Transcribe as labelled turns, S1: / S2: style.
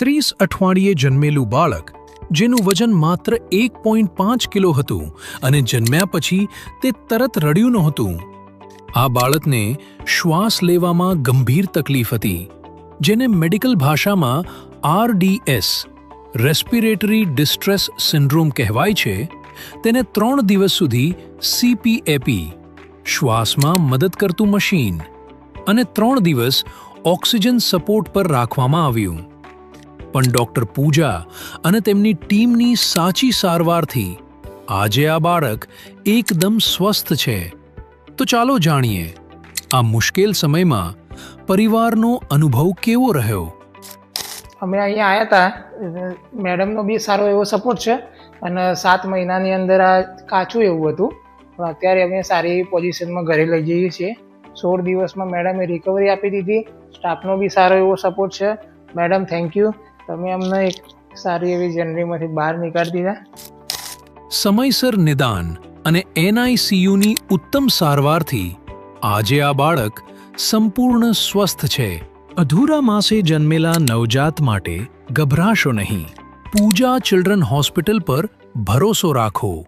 S1: ત્રીસ અઠવાડિયે જન્મેલું બાળક, જેનું વજન માત્ર એક પોઈન્ટ પાંચ કિલો હતું અને જન્મ્યા પછી તે તરત રડ્યું નહોતું. આ બાળકને શ્વાસ લેવામાં ગંભીર તકલીફ હતી, જેને મેડિકલ ભાષામાં આરડીએસ, રેસ્પિરેટરી ડિસ્ટ્રેસ સિન્ડ્રોમ કહેવાય છે, તેને ત્રણ દિવસ સુધી સીપીએપી, શ્વાસમાં મદદ કરતું મશીન અને ત્રણ દિવસ ઓક્સિજન સપોર્ટ પર રાખવામાં આવ્યું. પણ ડોક્ટર પૂજા અને તેમની ટીમની સાચી સારવારથી આજે આ બાળક એકદમ સ્વસ્થ છે. તો ચાલો જાણીએ, આ મુશ્કેલ સમયમાં પરિવારનો અનુભવ કેવો રહ્યો?
S2: અમે અહીંયા આવ્યા હતા મેડમનો બી સારો એવો સપોર્ટ છે અને સાત મહિનાની અંદર આ કાચું એવું હતું. અત્યારે અમે સારી પોઝિશનમાં ઘરે લઈ જઈએ છીએ. સોળ દિવસમાં મેડમે રિકવરી આપી દીધી. સ્ટાફનો બી સારો એવો સપોર્ટ છે. મેડમ થેન્ક યુ તમે અમને એક સારી એવી જનરીમાંથી બહાર નીકાળી દીધા.
S1: સમયસર નિદાન અને એનઆઈસીયુની ઉત્તમ સારવારથી આજે આ બાળક સંપૂર્ણ સ્વસ્થ છે. અધૂરા માસે જન્મેલા નવજાત માટે ગભરાશો નહીં. પૂજા ચિલ્ડ્રન હોસ્પિટલ પર ભરોસો રાખો.